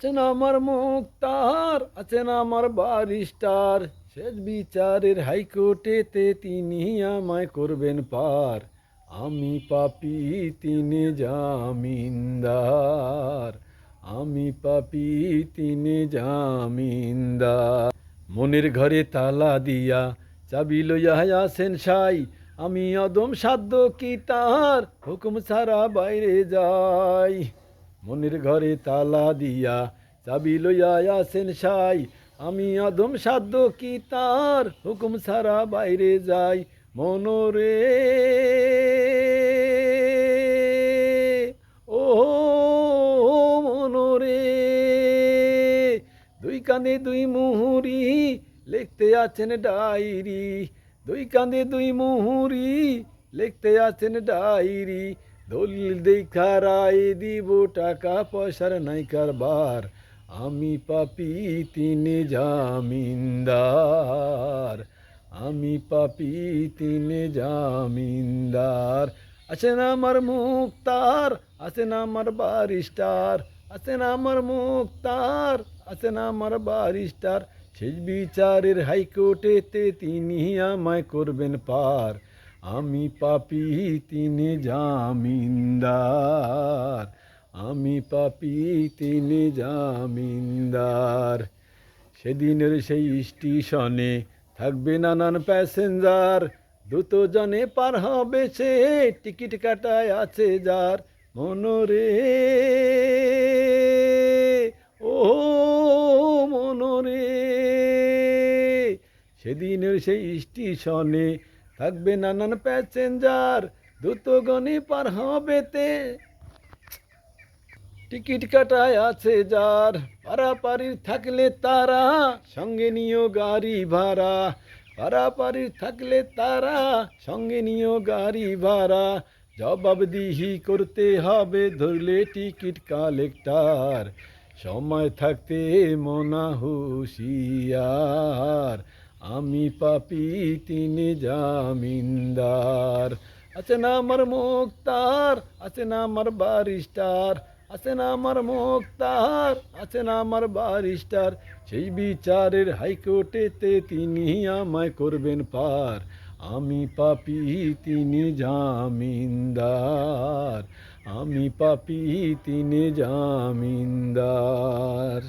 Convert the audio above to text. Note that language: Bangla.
আছেন আমার মুক্তার আছেন আমার বারিস্টার শেষ বিচারের হাইকোর্টেতে তিনি আমায় করবেন পার। আমি পাপি, তিনি জামিনদার। আমি পাপি, তিনি জামিনদার। মনের ঘরে তালা দিয়া চাবি লইয়া আসেন সাই। আমি অদম সাধ্য কি তাহার হুকুম ছাড়া বাইরে যাই। মনের ঘরে তালা দিয়া চাবি লইয়া আসেন সাই। আমি আদম সাধ্য কি তার হুকুম ছাড়া বাইরে যাই? মনোরে। ও মনোরে। দুই কানে দুই মুহুরি লিখতে আছেন ডায়েরি। দুই কানে দুই মুহুরি লিখতে আছেন ডায়েরি। দলিল দেখা রায় দিব টাকা পয়সার নাই কারবার। আমি পাপি, তিনি জামিনদার। আমি পাপি, তিনি জামিনদার। আছেন আমার মুক্তার আছেন আমার বারিস্টার আছেন আমার মুক্তার আছেন আমার বারিস্টার শেষ বিচারের হাইকোর্টেতে তিনি আমায় করবেন পার। আমি পাপি, তিনি জামিনদার। আমি পাপি, তিনি জামিনদার। সেদিনের সেই স্টেশনে থাকবে নানান প্যাসেঞ্জার। দ্রুত জনে পার হবে সে, টিকিট কাটায় আছে যার মনোরে। ও মনোরে। সেদিনের সেই স্টেশনে থাকবে নানান প্যাসেঞ্জার দ্রুত গণে পার হবে তে। টিকিট কাটায় আছে যার, পারাপারির থাকলে তারা, সঙ্গে নিও গাড়ি ভাড়া। পারাপারির থাকলে তারা, সঙ্গে নিও গাড়ি ভাড়া। জবাবদিহি করতে হবে ধরলে টিকিট কালেক্টার। সময় থাকতে মনা হুশিয়ার। আমি পাপি, তিনি জামিনদার। আছে না আমার মুক্তার, আছে না আমার বারিস্টার আছে না আমার মুক্তার, আছে না আমার বারিস্টার সেই বিচারের হাইকোর্টেতে তিনি আমায় করবেন পার। আমি পাপি, তিনি জামিনদার। আমি পাপি, তিনি জামিনদার।